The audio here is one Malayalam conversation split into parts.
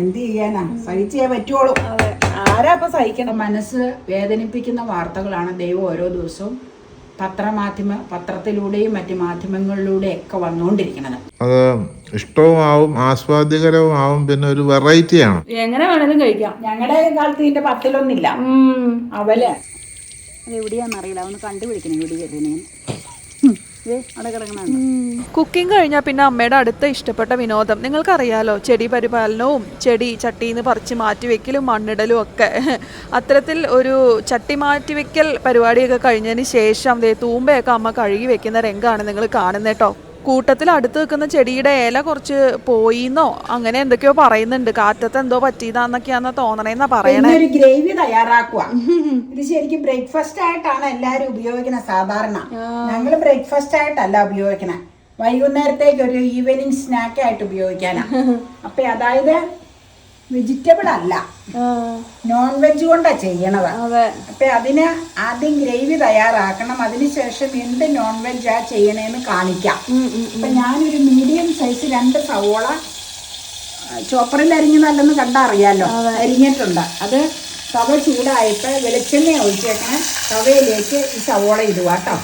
എന്ത് ചെയ്യാനാ? സഹിച്ചേ പറ്റുള്ളൂ. ആരാ ഇപ്പൊ സഹിക്കണം മനസ്സ് വേദനിപ്പിക്കുന്ന വാർത്തകളാണ് ദൈവം ഓരോ ദിവസവും പത്രമാധ്യമ പത്രത്തിലൂടെയും മറ്റ് മാധ്യമങ്ങളിലൂടെയും ഒക്കെ വന്നുകൊണ്ടിരിക്കുന്നത്. അത് ആസ്വാദ്യകരവും ആവും പിന്നെ ഒരു വെറൈറ്റിയാണ്. എങ്ങനെ വേണേലും കഴിക്കാം. ഞങ്ങളുടെ കാലത്ത് ഇതിന്റെ പത്തിലൊന്നില്ല. അവൽ. അത് എവിടെയാണെന്നറിയില്ല ഒന്ന് കണ്ടുപിടിക്കണം എവിടെ ചെല്ലുന്നേ അവിടെ കിടക്കണുണ്ട് കുക്കിംഗ് കഴിഞ്ഞാൽ പിന്നെ അമ്മയുടെ അടുത്ത ഇഷ്ടപ്പെട്ട വിനോദം. നിങ്ങൾക്കറിയാലോ ചെടി പരിപാലനവും ചെടി ചട്ടിയിൽ നിന്ന് പറിച്ച് മാറ്റി വെക്കലും മണ്ണിടലും ഒക്കെ. അത്തരത്തിൽ ഒരു ചട്ടി മാറ്റി വെക്കൽ പരിപാടിയൊക്കെ കഴിഞ്ഞതിന് ശേഷം തൂമ്പയൊക്കെ അമ്മ കഴുകി വെക്കുന്ന രംഗമാണ് നിങ്ങൾ കാണുന്നത് കേട്ടോ കൂട്ടത്തിൽ അടുത്ത് നിൽക്കുന്ന ചെടിയുടെ ഇല കുറച്ച് പോയിന്നോ? അങ്ങനെ എന്തൊക്കെയോ പറയുന്നുണ്ട്. കാറ്റത്ത് എന്തോ പറ്റിയതാന്നൊക്കെയാന്ന് തോന്നണേന്നാ പറയണേ. ഒരു ഗ്രേവി തയ്യാറാക്കുക ഇത് ശരിക്കും ബ്രേക്ക്ഫാസ്റ്റ് ആയിട്ടാണ് എല്ലാരും ഉപയോഗിക്കുന്നത് സാധാരണ. ഞങ്ങൾ ബ്രേക്ക്ഫാസ്റ്റ് ആയിട്ടല്ല ഉപയോഗിക്കണേ. വൈകുന്നേരത്തേക്ക് ഒരു ഈവനിങ് സ്നാക്ക് ആയിട്ട് ഉപയോഗിക്കാനാ. അപ്പൊ അതായത് വെജിറ്റബിൾ അല്ല. നോൺ വെജ് കൊണ്ടാ ചെയ്യണത്. അപ്പൊ അതിന് ആദ്യം ഗ്രേവി തയ്യാറാക്കണം. അതിനുശേഷം എന്ത് നോൺ വെജ് വെജാ ചെയ്യണേന്ന് കാണിക്കാം. അപ്പൊ ഞാനൊരു മീഡിയം സൈസ് രണ്ട് സവോള ആ, ചോപ്പറിൽ അരിഞ്ഞതല്ലെന്ന് കണ്ടാ അറിയാലോ. അരിഞ്ഞിട്ടുണ്ട്. അത് തവ ചൂടായിട്ട് വെളിച്ചെണ്ണ ഒഴിച്ചേക്കണം. തവയിലേക്ക് ഈ സവോള ഇടുക കേട്ടോ.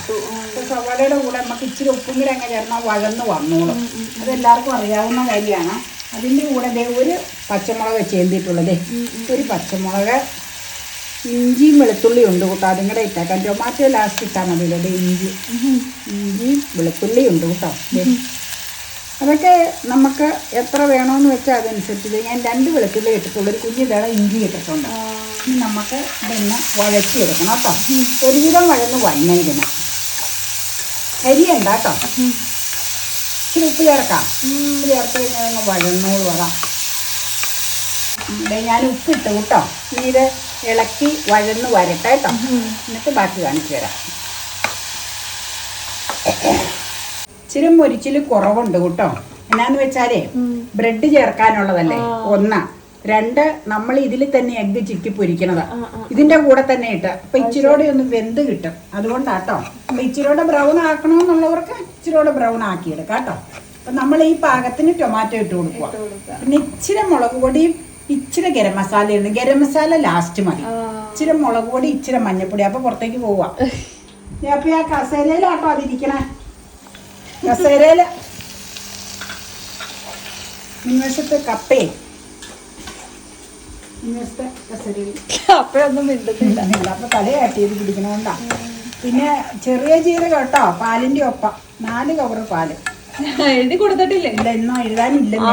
സവോളയുടെ കൂടെ നമുക്ക് ഇച്ചിരി ഉപ്പും കൂടെ അങ്ങ് ചേർന്നാൽ വഴന്ന് വന്നോളും. അതെല്ലാവർക്കും അറിയാവുന്ന കാര്യമാണ്. അതിന്റെ കൂടെ ദേ ഒരു പച്ചമുളക് ചേന്തിയിട്ടുള്ളത്. ഒരു പച്ചമുളക് ഇഞ്ചിയും വെളുത്തുള്ളിയും ഉണ്ട് കൂട്ടോ അതും കൂടെ ഇട്ടേക്കാം. ടൊമാറ്റോ ലാസ്റ്റ് ഇട്ടാൽ മതിയല്ലോ ദേ ഇഞ്ചി. ഇഞ്ചിയും വെളുത്തുള്ളിയും ഉണ്ട് കൂട്ടോ അതൊക്കെ നമുക്ക് എത്ര വേണമെന്ന് വെച്ചാൽ അതനുസരിച്ച് ഞാൻ രണ്ട് വെളുത്തുള്ളി ഇട്ടിട്ടുള്ളൂ ഒരു കുഞ്ഞു തേട ഇഞ്ചി ഇട്ടിട്ടുണ്ട്. ഇനി നമുക്ക് ഇതൊന്ന് വഴറ്റിയെടുക്കണം കേട്ടോ. ഒരുവിധം വഴന്ന് വന്നെ അരിയുണ്ടാട്ടോ കേട്ടോ. ഇച്ചിരി ഉപ്പ് ചേർക്കാം. ഉപ്പ് ചേർത്ത് കഴിഞ്ഞാൽ ഒന്ന് വഴന്നോട് വരാം ഞാൻ ഉപ്പിട്ടു കേട്ടോ. ഇനി ഇത് ഇളക്കി വഴന്ന് വരട്ടെ കേട്ടോ. എന്നിട്ട് ബാക്കി കാണിച്ചു തരാം. ഇച്ചിരി മുരിച്ചിൽ കുറവുണ്ട് കേട്ടോ. എന്നാന്ന് വെച്ചാലേ ബ്രെഡ് ചേർക്കാനുള്ളതല്ലേ? ഒന്ന്. രണ്ട് നമ്മൾ ഇതിൽ തന്നെ എഗ്ഗ് ചിക്കി പൊരിക്കണത്. ഇതിന്റെ കൂടെ തന്നെ ഇട്ട്. അപ്പൊ ഇച്ചിരോടെ ഒന്ന് വെന്ത് കിട്ടും. അതുകൊണ്ടാട്ടോ. അപ്പൊ ഇച്ചിരോടെ ബ്രൗൺ ആക്കണമെന്നുള്ളവർക്ക് ഇച്ചിരോടെ ബ്രൗൺ ആക്കിയെടുക്കാം കേട്ടോ. അപ്പൊ നമ്മൾ ഈ പാകത്തിന് ടൊമാറ്റോ ഇട്ട് കൊടുക്കുക. പിന്നെ ഇച്ചിരി മുളക് പൊടിയും ഇച്ചിരി ഗരം മസാല മസാലയുണ്ട് ഗരം മസാല ലാസ്റ്റ് മതി. ഇച്ചിരി മുളക് പൊടി ഇച്ചിരി മഞ്ഞപ്പൊടി. അപ്പൊ പുറത്തേക്ക് പോവാ. അപ്പൊ ആ കസേരയിലാട്ടോ അതിരിക്കണേ. കസേരയിൽ. മുൻവശത്ത് കപ്പേ. അപ്പഴൊന്നും മിണ്ടുന്നില്ല. അപ്പൊ തലയാട്ടിയത് പിടിക്കണോണ്ടാ. പിന്നെ ചെറിയ ജീരക കേട്ടോ പാലിന്റെ ഒപ്പം. നാല് കവറ് പാൽ. എഴുതി കൊടുത്തിട്ടില്ല? ഇല്ല ഇന്നും എഴുതാനില്ല. ആ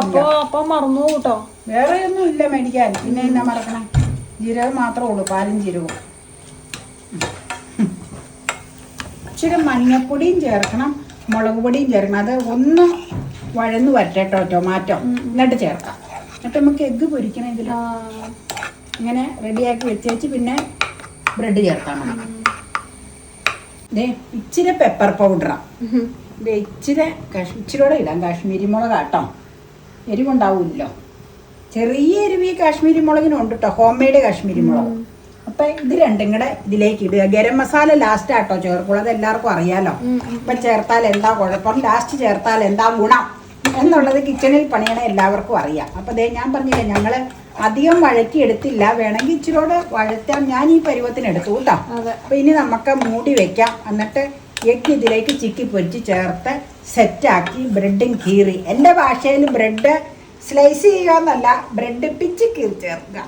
അപ്പൊ അപ്പൊ മറന്നു കേട്ടോ? വേറെ ഒന്നും ഇല്ല മേടിക്കാൻ. പിന്നെ എന്നാ മറക്കണേ? ജീരകം മാത്രമേ ഉള്ളൂ പാലും ജീരകവും. ഇച്ചിരി മഞ്ഞപ്പൊടിയും ചേർക്കണം മുളക് പൊടിയും ചേർക്കണം. അത് ഒന്ന് വഴന്ന് വരട്ടെ കേട്ടോ ടൊമാറ്റോ എന്നിട്ട് ചേർക്കാം. എന്നിട്ട് നമുക്ക് എഗ്ഗ് പൊരിക്കണം ഇതിൽ ഇങ്ങനെ റെഡിയാക്കി വെച്ചേച്ച് പിന്നെ ബ്രെഡ് ചേർക്കാൻ മതി. ഇച്ചിരി പെപ്പർ പൗഡറാണ് ദേ ഇച്ചിരി കാശ് ഇച്ചിരിയോടെ ഇടാം. കാശ്മീരി മുളക് കേട്ടോ എരിവുണ്ടാവില്ലോ. ചെറിയ എരിവ് ഈ കാശ്മീരി മുളകിനുണ്ട് കേട്ടോ ഹോം മെയ്ഡ് കാശ്മീരി മുളക്. അപ്പൊ ഇത് രണ്ടും കൂടെ ഇതിലേക്ക് ഇടുക. ഗരം മസാല ലാസ്റ്റ് ആട്ടോ ചേർക്കുള്ളൂ. അത് എല്ലാവർക്കും അറിയാലോ ഇപ്പൊ ചേർത്താൽ എന്താ കുഴപ്പം? ലാസ്റ്റ് ചേർത്താൽ എന്താ ഗുണം? എന്നുള്ളത് കിച്ചണിൽ പണിയണ എല്ലാവർക്കും അറിയാം. അപ്പോൾ ദേ ഞാൻ പറഞ്ഞില്ല ഞങ്ങൾ അധികം വഴറ്റി എടുത്തില്ല. വേണമെങ്കിൽ ഇച്ചിരിയോട് വഴറ്റാം. ഞാൻ ഈ പരുവത്തിന് എടുത്തു കേട്ടോ. അപ്പോൾ ഇനി നമുക്ക് മൂടി വെക്കാം. എന്നിട്ട് എഗ് ഇതിലേക്ക് ചിക്കി പൊരിച്ച് ചേർത്ത് സെറ്റാക്കി ബ്രെഡും കീറി. എന്റെ ഭാഷയിൽ ബ്രെഡ് സ്ലൈസ് ചെയ്യുക എന്നല്ല ബ്രെഡ് പിച്ച് കീറി ചേർക്കുക.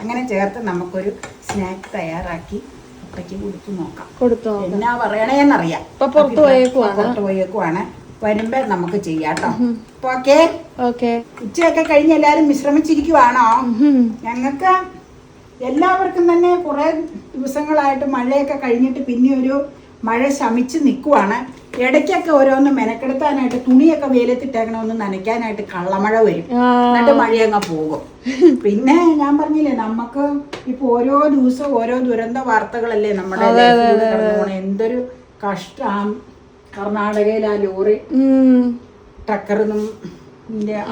അങ്ങനെ ചേർത്ത് നമുക്കൊരു സ്നാക്ക് തയ്യാറാക്കി അപ്പയ്ക്ക് കൊടുത്തു നോക്കാം. കൊടുത്തോ എന്നാ പറയണേന്നറിയാം. പുറത്ത് പോയേക്കുവാണ്. വരുമ്പോ നമുക്ക് ചെയ്യാം കേട്ടോ അപ്പൊ ഓക്കേ? ഓക്കെ. ഉച്ചയൊക്കെ കഴിഞ്ഞ് എല്ലാരും വിശ്രമിച്ചിരിക്കുവാണോ? ഞങ്ങൾക്ക് എല്ലാവർക്കും തന്നെ കുറെ ദിവസങ്ങളായിട്ട് മഴയൊക്കെ കഴിഞ്ഞിട്ട് പിന്നെ ഒരു മഴ ശമിച്ച് നിൽക്കുവാണ് ഇടയ്ക്കൊക്കെ ഓരോന്ന് മെനക്കെടുത്താനായിട്ട് തുണിയൊക്കെ വെയിലത്തിട്ടേക്കണമെന്ന് നനയ്ക്കാനായിട്ട് കള്ളമഴ വരും. എന്നിട്ട് മഴയങ്ങ് പോകും. പിന്നെ ഞാൻ പറഞ്ഞില്ലേ നമുക്ക് ഇപ്പൊ ഓരോ ദിവസവും ഓരോ ദുരന്ത വാർത്തകളല്ലേ നമ്മുടെ എന്തൊരു കഷ്ടം. കർണാടകയിൽ ആ ലോറി ടക്കറിനും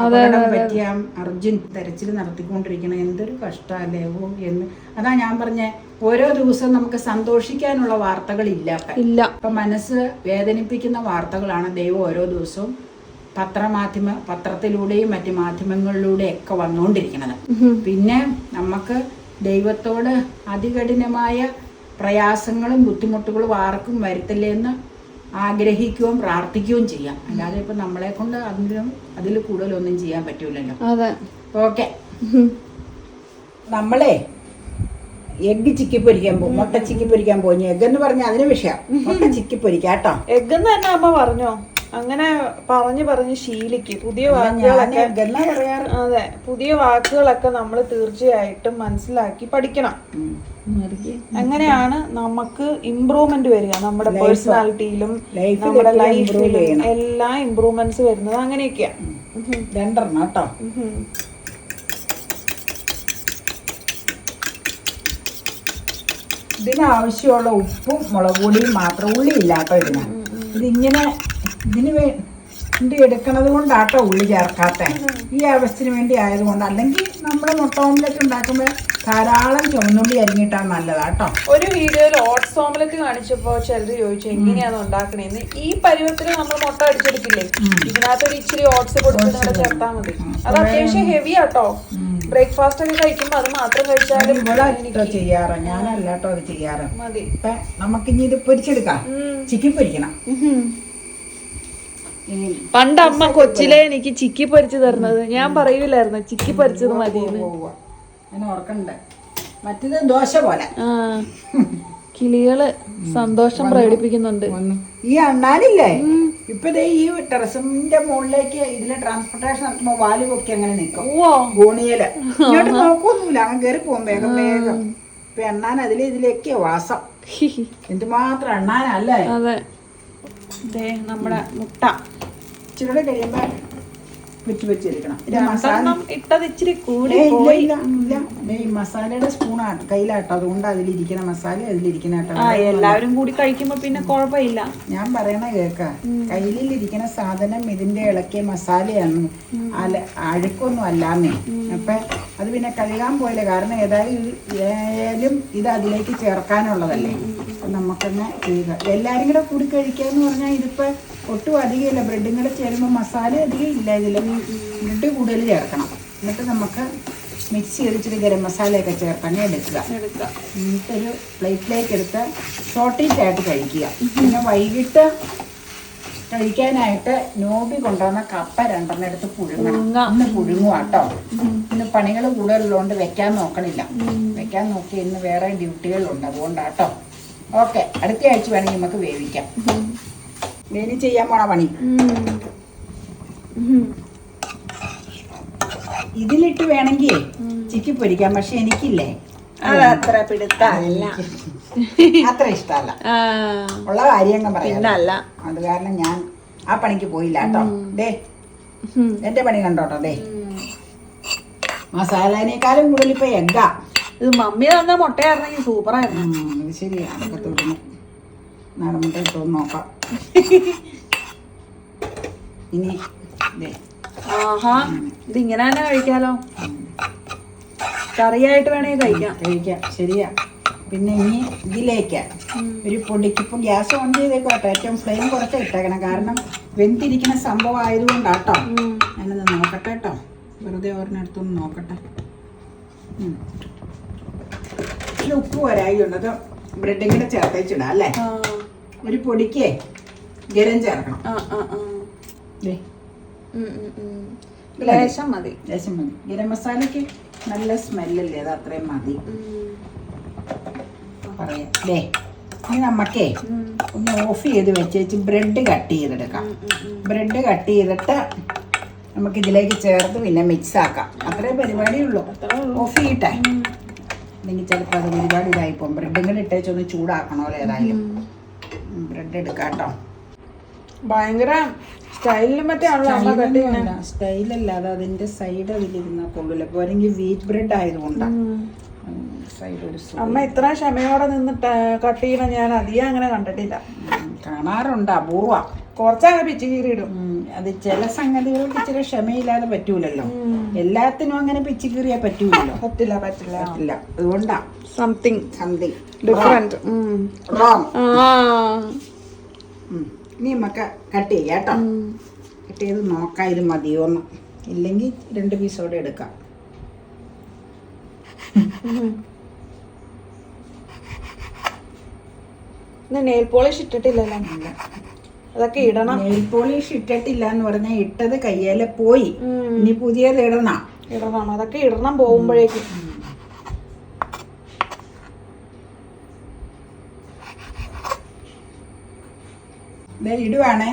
അപകടം പറ്റിയ അർജുൻ തെരച്ചിൽ നടത്തിക്കൊണ്ടിരിക്കണം എന്തൊരു കഷ്ടമല്ലേ ഓ എന്ന്. അതാ ഞാൻ പറഞ്ഞ ഓരോ ദിവസവും നമുക്ക് സന്തോഷിക്കാനുള്ള വാർത്തകളില്ല. ഇല്ല. ഇപ്പൊ മനസ്സ് വേദനിപ്പിക്കുന്ന വാർത്തകളാണ് ദൈവം ഓരോ ദിവസവും പത്രമാധ്യമ പത്രത്തിലൂടെയും മറ്റ് മാധ്യമങ്ങളിലൂടെയും ഒക്കെ വന്നുകൊണ്ടിരിക്കുന്നത് പിന്നെ നമുക്ക് ദൈവത്തോട് അതികഠിനമായ പ്രയാസങ്ങളും ബുദ്ധിമുട്ടുകളും ആർക്കും വരുത്തില്ലേ എന്ന് ആഗ്രഹിക്കുകയും പ്രാർത്ഥിക്കുകയും ചെയ്യാം. അല്ലാതെ ഇപ്പൊ നമ്മളെ കൊണ്ട് അതിലും അതിൽ കൂടുതലൊന്നും ചെയ്യാൻ പറ്റൂലല്ലോ. അതെ. ഓക്കെ. നമ്മളെ എഗ് ചിക്കി പൊരിക്കാൻ പോകും മുട്ട ചിക്കി പൊരിക്കാൻ പോകും എഗ് എന്ന് പറഞ്ഞാൽ അതിന് വിഷയം. മുട്ട ചിക്കി പൊരിക്കാം കേട്ടോ എഗ് തന്നെ അമ്മ പറഞ്ഞോ? അങ്ങനെ പറഞ്ഞു പറഞ്ഞ് ശീലിക്ക്. പുതിയ വാക്കുകളൊക്കെ അതെ പുതിയ വാക്കുകളൊക്കെ നമ്മൾ തീർച്ചയായിട്ടും മനസ്സിലാക്കി പഠിക്കണം. അങ്ങനെയാണ് നമുക്ക് ഇമ്പ്രൂവ്മെന്റ് വരിക. നമ്മുടെ പേഴ്സണാലിറ്റിയിലും നമ്മുടെ ലൈഫിലും. എല്ലാ ഇമ്പ്രൂവ്മെന്റ്സ് വരുന്നത് അങ്ങനെയൊക്കെയാ. രണ്ടെണ്ണം കേട്ടോ. ഇതിനാവശ്യമുള്ള ഉപ്പും മുളക് പൊടിയും മാത്രം ഉള്ളിയില്ലാത്ത ഇതിന് ഇതിങ്ങനെ ഇതിന് വേണ്ടി എടുക്കണത് കൊണ്ടാട്ടോ ഉള്ളി ചേർക്കാത്ത. ഈ ആവശ്യത്തിന് വേണ്ടി ആയതുകൊണ്ട് അല്ലെങ്കിൽ നമ്മൾ മുട്ട ഓംലെറ്റ് ഉണ്ടാക്കുമ്പോൾ ധാരാളം ചുവന്നുള്ളി അരിഞ്ഞിട്ടാണ് നല്ലതാട്ടോ. ഒരു വീഡിയോയിൽ ഓട്സ് ഓംലെറ്റ് കാണിച്ചപ്പോ ചിലർ ചോദിച്ചു എങ്ങനെയാണ് ഉണ്ടാക്കണേന്ന്? ഈ പരുവത്തിൽ നമ്മൾ മുട്ട അടിച്ചെടുക്കില്ലേ? ഇതിനകത്ത് ഒരു ഇച്ചിരി ഓട്സ് കൊടുത്തിട്ട് ചേർത്താൽ മതി. അത് അത്യാവശ്യം ഹെവി ആട്ടോ. ബ്രേക്ക്ഫാസ്റ്റ് ഒക്കെ അത് മാത്രം കഴിച്ചാലും ഇവിടെ ചെയ്യാറ്. ഞാനല്ല കേട്ടോ അത് ചെയ്യാറ്. മതി. നമുക്ക് നമുക്കിനി ഇത് പൊരിച്ചെടുക്കാം. ചിക്കൻ പൊരിക്കണം. ഇനി പണ്ട് അമ്മ കൊച്ചിലെ എനിക്ക് ചിക്കി പൊരിച്ചു തരുന്നത്. ഞാൻ പറയൂലായിരുന്നു ചിക്കി പൊരിച്ചത് മതി ഓർക്കണ്ട്. മറ്റേത് ദോശ പോലെ. കിളികൾ സന്തോഷം പ്രകടിപ്പിക്കുന്നുണ്ട്. ഈ അണ്ണാനില്ലേ? ഇപ്പൊ ഈ ടെറസിന്റെ മുകളിലേക്ക് ഇതിലെ ട്രാൻസ്പോർട്ടേഷൻ നടത്തുമ്പോ വാൽ പൊക്കി അങ്ങനെ നിക്കും. ഗോണിയിൽ. ഇങ്ങോട്ട് നോക്കൊന്നുമില്ല അങ്ങനെ കയറി പോകും വേഗം വേഗം. ഇപ്പൊ എണ്ണാൻ അതിലെ ഇതിലേക്കാ വാസം. എന്തുമാത്രം എണ്ണാനല്ലേ അതെ. നമ്മുടെ മുട്ട. ഇച്ചിരി കഴിയുമ്പോ വെച്ച് വെച്ചിരിക്കണം. ഇത് മസാല രണ്ടെണ്ണം ഇട്ടത് ഇച്ചിരി കൂടി ഏയ് ഇല്ല പോയി. ഇല്ല ഇല്ല. ദേ ഈ മസാലയുടെ സ്പൂണാണ് കയ്യിലാട്ടോ. അതുകൊണ്ട് അതിലിരിക്കുന്ന മസാല അതിലിരിക്കുന്ന കേട്ടോ. എല്ലാവരും കൂടി കഴിക്കുമ്പോ പിന്നെ കുഴപ്പമില്ല. ഞാൻ പറയണ കേക്ക. കയ്യിലിരിക്കുന്ന സാധനം ഇതിന്റെ ഇളക്കിയ മസാലയാണ്. അല്ല അഴുക്കൊന്നും അല്ലാന്നേ. അപ്പൊ അത് പിന്നെ കഴുകാൻ പോയില്ല. കാരണം ഏതായാലും ഏതായാലും ഇത് അതിലേക്ക് ചേർക്കാനുള്ളതല്ലേ. നമുക്കങ്ങ് ചെയ്യുക. എല്ലാവരും കൂടെ കൂടി കഴിക്കാന്ന് പറഞ്ഞാൽ ഇതിപ്പോ ഒട്ടും അധികമില്ല. ബ്രെഡും കൂടെ ചേരുമ്പോൾ മസാല അധികം ഇല്ല. ഇതിൽ ബ്രെഡ് കൂടുതൽ ചേർക്കണം. എന്നിട്ട് നമുക്ക് മിക്സ് ചെയ്തിച്ചിട്ട് ഗരം മസാലയൊക്കെ ചേർത്തങ്ങ് എടുക്കുക. എടുക്കാം എന്നിട്ടൊരു പ്ലേറ്റിലേക്ക് എടുത്ത് ഷോർട്ടേജ് ആയിട്ട് കഴിക്കുക. പിന്നെ വൈകിട്ട് കഴിക്കാനായിട്ട് നോബി കൊണ്ടുവന്ന കപ്പ രണ്ടെണ്ണം എടുത്ത് പുഴുങ്ങണം. ഇന്ന് പുഴുങ്ങുക കേട്ടോ ഇന്ന് പണികൾ കൂടുതലുള്ളതുകൊണ്ട് വെക്കാൻ നോക്കണില്ല. വെക്കാൻ നോക്കി ഇന്ന് വേറെ ഡ്യൂട്ടികളുണ്ട്. അതുകൊണ്ടാട്ടോ ഓക്കെ അടുത്ത ആഴ്ച വേണമെങ്കിൽ നമുക്ക് വേവിക്കാം. വേലി ചെയ്യാൻ പോണ പണി. ഇതിലിട്ട് വേണമെങ്കിൽ ചിക്കി പൊരിക്കാം പക്ഷെ എനിക്കില്ലേ? അതത്ര അത്ര പിടുത്തല്ല അത്ര ഇഷ്ടമല്ല. ഉള്ള കാര്യം അങ്ങ് പറയാം അത് കാരണം ഞാൻ ആ പണിക്ക് പോയില്ല കേട്ടോ. ദേ എന്റെ പണി കണ്ടോട്ടോ ദേ. മസാലേനേക്കാളും കൂടുതൽ ഇപ്പൊ എഗ്ഗാ. ഇത് മമ്മി തന്ന മുട്ടയായിരുന്നെങ്കിൽ സൂപ്പറായിരുന്നു. ഉം, അത് ശരിയാ. അതൊക്കെ തൊടുന്നു. നടന്നിട്ട് ഇട്ടൊന്ന് നോക്കാം. ഇനി ദേ. ആഹാ ഇത് ഇങ്ങനെ തന്നെ കഴിക്കാലോ? കറിയായിട്ട് വേണേ കഴിക്കാം. കഴിക്കാം. ശരിയാ. പിന്നെ ഇനി ഇതിലേക്ക ഒരു പൊടിക്ക് ഇപ്പം ഗ്യാസ് ഓൺ ചെയ്തേക്കോട്ടെ ഏറ്റവും ഫ്ലെയിം കുറച്ച് ഇട്ടേക്കണം. കാരണം വെന്തിരിക്കുന്ന സംഭവം ആയതുകൊണ്ടാട്ടോ. ഞാനത് നോക്കട്ടെ കേട്ടോ വെറുതെ ഒരെണ്ണടുത്തൊന്ന് നോക്കട്ടെ. ഉം. ഇച്ചിരി ഉപ്പ് വരായിട്ടുണ്ട് അത് ബ്രെഡും കൂടെ ചേർത്തേച്ചിടാം അല്ലേ? ഒരു പൊടിക്ക് ഗരം ചേർക്കണം. ലേശം മതി. ലേശം മതി. ഗരം മസാലയ്ക്ക് നല്ല സ്മെല്ലല്ലേ അത് അത്രയും മതി. പറയാം. ദേ ഇനി നമുക്കേ ഒന്ന് ഓഫ് ചെയ്ത് വെച്ചേച്ച് ബ്രെഡ് കട്ട് ചെയ്തെടുക്കാം. ബ്രെഡ് കട്ട് ചെയ്തിട്ട് നമുക്ക് ഇതിലേക്ക് ചേർത്ത് പിന്നെ മിക്സ് ആക്കാം. അത്രേ പരിപാടിയുള്ളൂ. ഓഫ് ചെയ്യട്ടെ? അല്ലെങ്കിൽ ചിലപ്പോൾ അത് ഒരുപാട് ഇതായി പോകും ബ്രെഡും കൂടെ ഇട്ടേച്ചൊന്ന് ചൂടാക്കണമല്ലോ ഏതായാലും. ബ്രെഡ് എടുക്കാം കേട്ടോ. ഭയങ്കര സ്റ്റൈലിലും മറ്റേ സ്റ്റൈലല്ലാതെ സ്റ്റൈലല്ല അത് അതിന്റെ സൈഡ് അതിലിരുന്ന കൊള്ളില്ല പോരെങ്കിൽ വീറ്റ് ബ്രെഡ് ആയതുകൊണ്ടാണ് അമ്മ ഇത്ര ക്ഷമയോടെ നിന്ന് കട്ട് ചെയ്യണ ഞാൻ അധികം അങ്ങനെ കണ്ടിട്ടില്ല. കാണാറുണ്ട് അപൂർവ. കുറച്ചങ്ങനെ പിച്ചു കീറിയിടും. അത് ചില സംഗതികൾക്ക് ഇച്ചിരി ക്ഷമയില്ലാതെ പറ്റൂലല്ലോ. എല്ലാത്തിനും അങ്ങനെ പിച്ചു കീറിയാ പറ്റൂലല്ലോ. പറ്റില്ല പറ്റില്ല. പറ്റില്ല. അതുകൊണ്ടാ. സംതിങ് സംതിങ് ഡിഫറെന്റ് ഇനി നമുക്ക് കട്ട് ചെയ്യാം കേട്ടോ. കട്ട് ചെയ്ത് നോക്കാം ഇത് മതിയോന്ന് ഇല്ലെങ്കിൽ രണ്ട് പീസോടെ എടുക്കാം. നെയിൽ പോളിഷ് ഇട്ടിട്ടില്ലല്ലോ. അതൊക്കെ ഇടണം. നെയിൽ പോളിഷ് ഇട്ടിട്ടില്ല എന്ന് പറഞ്ഞാൽ ഇട്ടത് കയ്യേലെ പോയി. ഇനി പുതിയത് ഇടണം. ഇടണം. അതൊക്കെ ഇടണം പോകുമ്പോഴേക്കും. ഇടുവാണേ.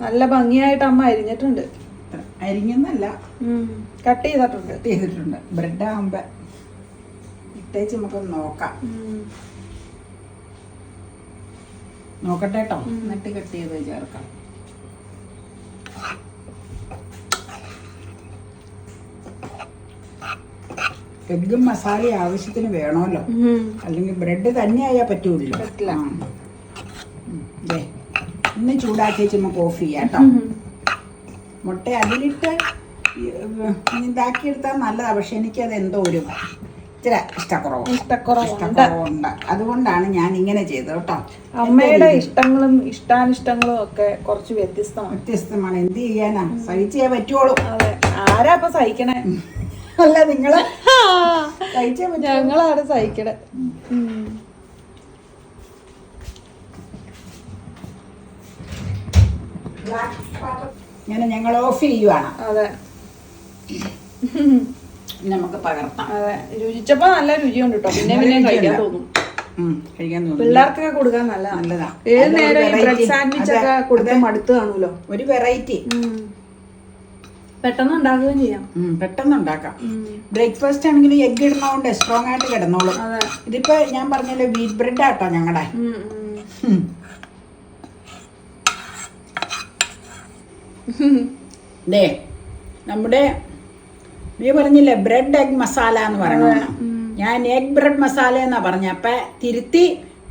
നല്ല ഭംഗിയായിട്ട് അമ്മ അരിഞ്ഞിട്ടുണ്ട്. അരിഞ്ഞെന്നല്ല. കട്ട് ചെയ്തിട്ടുണ്ട്. കട്ട് ചെയ്തിട്ടുണ്ട്. ബ്രെഡ് ആകുമ്പോ ഇട്ടേച്ച് നമുക്കൊന്ന് നോക്കാം. നോക്കട്ടെ കേട്ടോ എന്നിട്ട് കട്ട് ചെയ്ത് ചേർക്കാം. എഗ്ഗും മസാല ആവശ്യത്തിന് വേണമല്ലോ. അല്ലെങ്കിൽ ബ്രെഡ് തന്നെ ആയാൽ പറ്റൂല്ലോ. ഇന്ന് ചൂടാക്കി വെച്ച് ചെയ്യാം കേട്ടോ. മുട്ട അതിലിട്ട് ഇതാക്കിയെടുത്താൽ നല്ലതാണ് പക്ഷെ എനിക്കത് എന്തോ ഒരു ഇച്ചിരി ഇഷ്ടക്കുറവ്. ഇഷ്ടക്കുറവുണ്ട്. ഇഷ്ടക്കുറവുണ്ട്. അതുകൊണ്ടാണ് ഞാൻ ഇങ്ങനെ ചെയ്തത് കേട്ടോ. അമ്മയുടെ ഇഷ്ടങ്ങളും ഇഷ്ടാനിഷ്ടങ്ങളും ഒക്കെ കുറച്ച് വ്യത്യസ്തമാണ്. വ്യത്യസ്തമാണ്. എന്ത് ചെയ്യാനാ? സഹിച്ചേ പറ്റുള്ളൂ അതെ. ആരാ അപ്പൊ സഹിക്കണേ? അല്ല നിങ്ങൾ? സഹിച്ചേ പറ്റൂ. ഞങ്ങളാണ് സഹിക്കണേ. ഉം. ഇങ്ങനെ ഞങ്ങൾ ഓഫ് ചെയ്യുവാണ്. അതെ. നമുക്ക് പകർത്താം. അതെ രുചിച്ചപ്പോ നല്ല രുചിയുണ്ട് കേട്ടോ പിന്നെ പിന്നെ കഴിക്കാൻ തോന്നും. കഴിക്കാൻ തോന്നും പിള്ളേർക്കൊക്കെ കൊടുക്കാൻ നല്ലതാണ് നല്ലതാ. ഏത് നേരം ഈ ബ്രെഡ് സാൻഡ്വിച്ച് ഒക്കെ കൊടുത്ത് മടുത്ത് കാണൂലോ? ഒരു വെറൈറ്റി പെട്ടെന്ന് ഉണ്ടാക്കുകയും ചെയ്യാം. പെട്ടെന്ന് ഉണ്ടാക്കാം. ബ്രേക്ക്ഫാസ്റ്റ് ആണെങ്കിലും എഗ് ഇടുന്നതുകൊണ്ട് സ്ട്രോങ് ആയിട്ട് കിടന്നോളും. ഇതിപ്പോ ഞാൻ പറഞ്ഞല്ലോ വീറ്റ് ബ്രെഡ് ആട്ടോ ഞങ്ങളുടെ നമ്മുടെ നീ പറഞ്ഞില്ലേ ബ്രെഡ് എഗ് മസാല എന്ന് പറഞ്ഞു ഞാൻ എഗ് ബ്രെഡ് മസാല എന്നാ പറഞ്ഞ. അപ്പൊ തിരുത്തി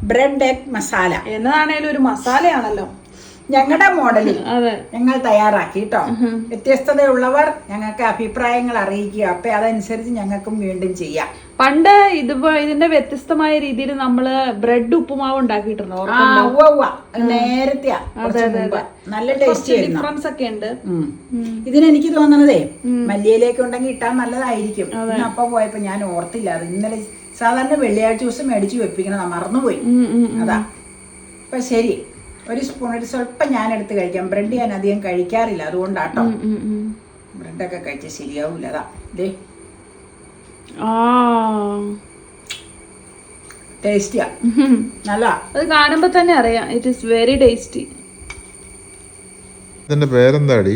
ബ്രെഡ് എഗ് മസാല എന്നതാണേലും ഒരു മസാലയാണല്ലോ ഞങ്ങളുടെ മോഡലിൽ ഞങ്ങൾ തയ്യാറാക്കി കേട്ടോ വ്യത്യസ്തതയുള്ളവർ ഞങ്ങൾക്ക് അഭിപ്രായങ്ങൾ അറിയിക്കുക. അപ്പൊ അതനുസരിച്ച് ഞങ്ങൾക്കും വീണ്ടും ചെയ്യാം. പണ്ട് ഇത് ഇതിന്റെ വ്യത്യസ്തമായ രീതിയിൽ നമ്മൾ ബ്രെഡ് ഉപ്പുമാവ് ഉണ്ടാക്കിയിട്ടുണ്ടോ. നേരത്തെ നല്ല ടേസ്റ്റി ഡിഫറൻസ് ഒക്കെ ഉണ്ട്. ഇതിനെനിക്ക് തോന്നണതേ മല്ലിയിലേക്ക് ഉണ്ടെങ്കിൽ ഇട്ടാൽ നല്ലതായിരിക്കും. അപ്പൊ പോയപ്പോ ഞാൻ ഓർത്തില്ല. അത് ഇന്നലെ സാധാരണ വെള്ളിയാഴ്ച ദിവസം മേടിച്ച് വെപ്പിക്കണതാ മറന്നുപോയി. അതാ. അപ്പൊ ശരി. ഒരു സ്പൂൺ ഒരു സ്വല്പം ഞാൻ എടുത്ത് കഴിക്കാം. ബ്രെഡ് ഞാൻ അധികം കഴിക്കാറില്ല. അതുകൊണ്ടാട്ടോ. ബ്രെഡൊക്കെ കഴിച്ചാൽ ശരിയാവൂല. അതാ. ദേ ആ ടേസ്റ്റിയാ. നല്ല. അത് കാണുമ്പോ തന്നെ അറിയാം. ഇറ്റ് ഇസ് വെരി ടേസ്റ്റി ഇതിന്റെ പേരെന്താടി?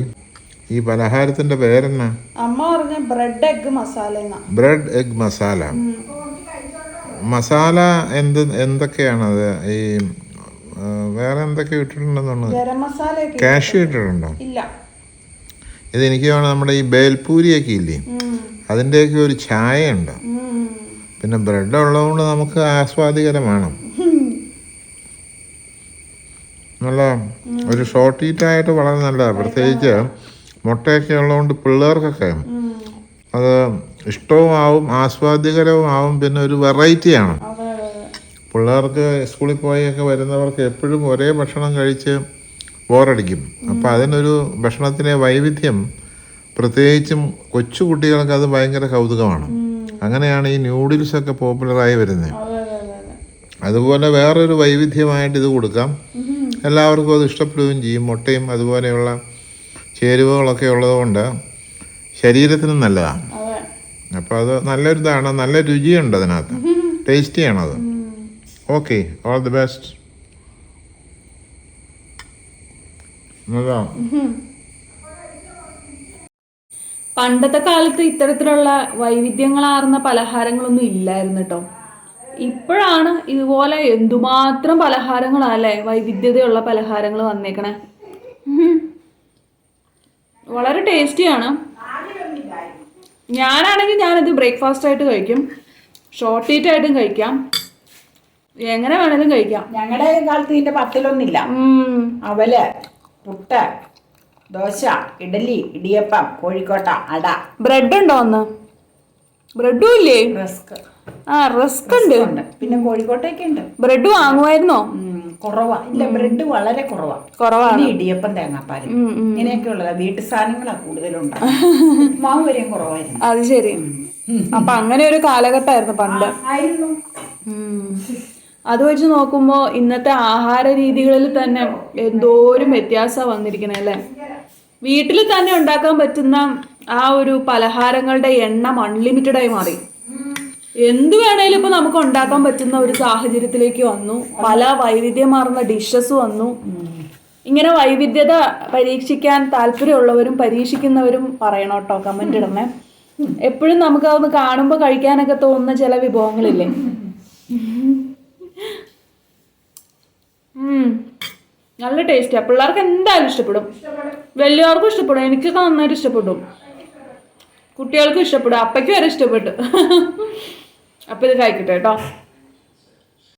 ഈ പലഹാരത്തിന്റെ പേരെന്നാ? അമ്മ പറഞ്ഞ ബ്രെഡ് എഗ് മസാല എന്നാ. ബ്രെഡ് എഗ് മസാല മസാല എന്ത് എന്തൊക്കെയാണ് അത്? ഈ വേറെ എന്തൊക്കെ ഇട്ടിട്ടുണ്ടെന്നാണ് കാഷ്യൂ ഇട്ടിട്ടുണ്ടോ. ഇല്ല. ഇത് എനിക്ക് വേണം നമ്മുടെ ഈ ബേൽപൂരിയൊക്കെ ഇല്ലേ. അതിന്റെയൊക്കെ ഒരു ഛായയുണ്ട്. പിന്നെ ബ്രെഡ് ഉള്ളതുകൊണ്ട് നമുക്ക് ആസ്വാദികരമാണ്. നല്ല ഒരു ഷോർട്ട് ഈറ്റ് ആയിട്ട് വളരെ നല്ലതാണ് പ്രത്യേകിച്ച് മുട്ടയൊക്കെ ഉള്ളതുകൊണ്ട് പിള്ളേർക്കൊക്കെ അത് ഇഷ്ടവും ആവും ആസ്വാദ്യകരവും ആവും പിന്നെ ഒരു വെറൈറ്റിയാണ് പിള്ളേർക്ക് സ്കൂളിൽ പോയൊക്കെ വരുന്നവർക്ക് എപ്പോഴും ഒരേ ഭക്ഷണം കഴിച്ച് ബോറടിക്കും അപ്പം അതിനൊരു ഭക്ഷണത്തിലെ വൈവിധ്യം പ്രത്യേകിച്ചും കൊച്ചുകുട്ടികൾക്ക് അത് ഭയങ്കര കൗതുകമാണ്. അങ്ങനെയാണ് ഈ ന്യൂഡിൽസ് ഒക്കെ പോപ്പുലറായി വരുന്നത്. അതെ അതെ അതെ അതെ അതുപോലെ വേറൊരു വൈവിധ്യമായിട്ട് ഇത് കൊടുക്കാം. എല്ലാവർക്കും അത് ഇഷ്ടപ്പെടുകയും ചെയ്യും. മുട്ടയും അതുപോലെയുള്ള ചേരുവകളൊക്കെ ഉള്ളതുകൊണ്ട് ശരീരത്തിനും നല്ലതാണ്. അപ്പോൾ അത് നല്ലൊരു ഇതാണ് നല്ല രുചിയുണ്ട് അതിനകത്ത്. ടേസ്റ്റിയാണത്. ഓക്കെ ഓൾ ദി ബെസ്റ്റ് നല്ലതാണ് പണ്ടത്തെ കാലത്ത് ഇത്തരത്തിലുള്ള വൈവിധ്യങ്ങളാർന്ന പലഹാരങ്ങളൊന്നും ഇല്ലായിരുന്നു കേട്ടോ ഇപ്പോഴാണ് ഇതുപോലെ എന്തുമാത്രം പലഹാരങ്ങളല്ലേ? വൈവിധ്യതയുള്ള പലഹാരങ്ങൾ വന്നേക്കണേ. വളരെ ടേസ്റ്റിയാണ്. ഞാനാണെങ്കിൽ ഞാനിത് ബ്രേക്ക്ഫാസ്റ്റ് ആയിട്ട് കഴിക്കും. ഷോർട്ട് ഈറ്റ് ആയിട്ടും കഴിക്കാം. എങ്ങനെ വേണേലും കഴിക്കാം. ഞങ്ങളുടെ കാലത്ത് ഇതിന്റെ പത്തിലൊന്നില്ല. അവൽ പുട്ട് ദോശ ഇഡലി ഇടിയപ്പം കോഴിക്കോട്ട അട. ബ്രെഡ് ഉണ്ടോ ഒന്ന് ബ്രെഡും ഇല്ലേ റസ്ക്. ആ റസ്ക് ഉണ്ട് പിന്നെ കോഴിക്കോട്ടൊക്കെ ഉണ്ട് ബ്രെഡ് വാങ്ങുമായിരുന്നോ? കുറവാ. ഇല്ല ബ്രെഡ് വളരെ കുറവാ. കുറവാണ്. ഇടിയപ്പം തേങ്ങാപ്പാൽ ഇങ്ങനെയൊക്കെ ഉള്ളതാ. വീട്ടു സാധനങ്ങളാ കൂടുതലുണ്ട്. മാവ് വരെയും കുറവായിരുന്നു. അത് ശരി. അപ്പൊ അങ്ങനെ ഒരു കാലഘട്ടമായിരുന്നു പണ്ട്. ആയിരുന്നു. അത് വെച്ച് നോക്കുമ്പോൾ ഇന്നത്തെ ആഹാര രീതികളിൽ തന്നെ എന്തോരം വ്യത്യാസമാണ് വന്നിരിക്കണേ അല്ലേ? വീട്ടിൽ തന്നെ ഉണ്ടാക്കാൻ പറ്റുന്ന ആ ഒരു പലഹാരങ്ങളുടെ എണ്ണം അൺലിമിറ്റഡ് ആയി മാറി. എന്ത് വേണേലും ഇപ്പൊ നമുക്ക് ഉണ്ടാക്കാൻ പറ്റുന്ന ഒരു സാഹചര്യത്തിലേക്ക് വന്നു. പല വൈവിധ്യമാർന്ന ഡിഷസ് വന്നു. ഇങ്ങനെ വൈവിധ്യത പരീക്ഷിക്കാൻ താല്പര്യമുള്ളവരും പരീക്ഷിക്കുന്നവരും പറയണം കേട്ടോ കമന്റ് ഇടണേ. എപ്പോഴും നമുക്ക് അതൊന്ന് കാണുമ്പോൾ കഴിക്കാനൊക്കെ തോന്നുന്ന ചില വിഭവങ്ങളില്ലേ. നല്ല ടേസ്റ്റാ പിള്ളേർക്ക് എന്തായാലും ഇഷ്ടപ്പെടും. വലിയവർക്കും ഇഷ്ടപ്പെടും. എനിക്കൊക്കെ നന്നായിട്ട് ഇഷ്ടപ്പെട്ടു. കുട്ടികൾക്കും ഇഷ്ടപ്പെടും അപ്പയ്ക്ക് വരെ ഇഷ്ടപ്പെട്ടു. അപ്പം ഇത് കഴിക്കട്ടെ കേട്ടോ